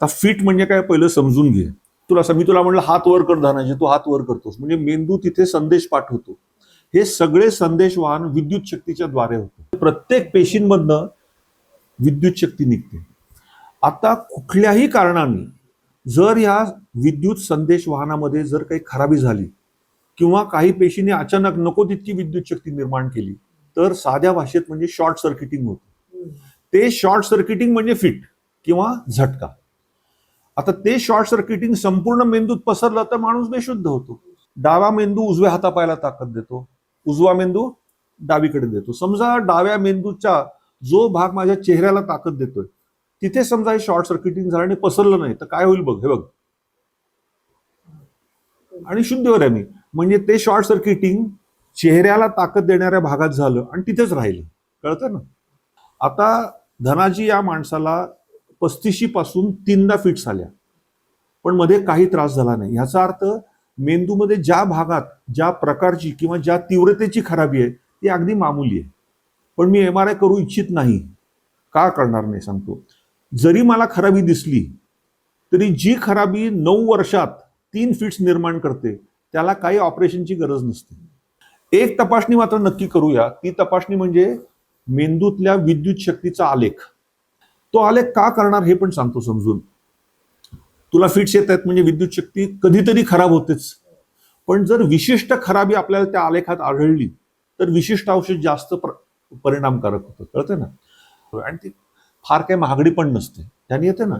आता फिट म्हणजे काय? पहिलं समजून घे. तुला असं मी तुला म्हणलं हात वर कर धनाजी तू हात वर करतोस. म्हणजे मेंदू तिथे संदेश पाठवतो. हे सगळे संदेश वाहन विद्युत शक्तीच्या द्वारे होते. प्रत्येक पेशींमधनं विद्युत शक्ती निघते. आता कुठल्याही कारणाने जर या विद्युत संदेश वाहनामध्ये जर काही खराबी झाली किंवा काही पेशीने अचानक नको तितकी विद्युत शक्ती निर्माण केली तर साध्या भाषेत म्हणजे शॉर्ट सर्किटिंग होतं. ते शॉर्ट सर्किटिंग म्हणजे फिट किंवा झटका. आता ते शॉर्ट सर्किटिंग संपूर्ण मेंदूत पसरलं तर माणूस बेशुद्ध होतो. डावा मेंदू उजव्या हातापायला ताकद देतो. उजवा मेंदू डावीकडे देतो. समजा डाव्या मेंदूचा जो भाग माझ्या चेहऱ्याला ताकद देतोय तिथे समजा हे शॉर्ट सर्किटिंग झालं आणि पसरलं नाही तर काय होईल बघ हे बघ. आणि शुद्धीवर आहे मी म्हणजे ते शॉर्ट सर्किटिंग चेहऱ्याला ताकद देणाऱ्या भागात झालं आणि तिथेच राहिलं. कळतं ना? आता धनाजी या माणसाला पस्तीशी पासून तीनदा फिट्स आल्या पण मध्ये काही त्रास झाला नाही. ह्याचा अर्थ मेंदूमध्ये ज्या भागात ज्या प्रकारची किंवा ज्या तीव्रतेची खराबी आहे ती अगदी मामूली आहे. पण मी एम आर आय करू इच्छित नाही. का करणार नाही सांगतो. जरी मला खराबी दिसली तरी जी खराबी नऊ वर्षात तीन फिट्स निर्माण करते त्याला काही ऑपरेशनची गरज नसते. एक तपासणी मात्र नक्की करूया. ती तपासणी म्हणजे मेंदूतल्या विद्युत शक्तीचा आलेख. तो आलेख का करणार हे पण सांगतो समजून. तुला फिट्स येत आहेत म्हणजे विद्युत शक्ती कधीतरी खराब होतेच. पण जर विशिष्ट खराबी आपल्याला त्या आलेखात आढळली तर विशिष्ट औषध जास्त परिणामकारक होतं. कळतं ना? आणि ती फार काही महागडी पण नसते. त्याने येते ना?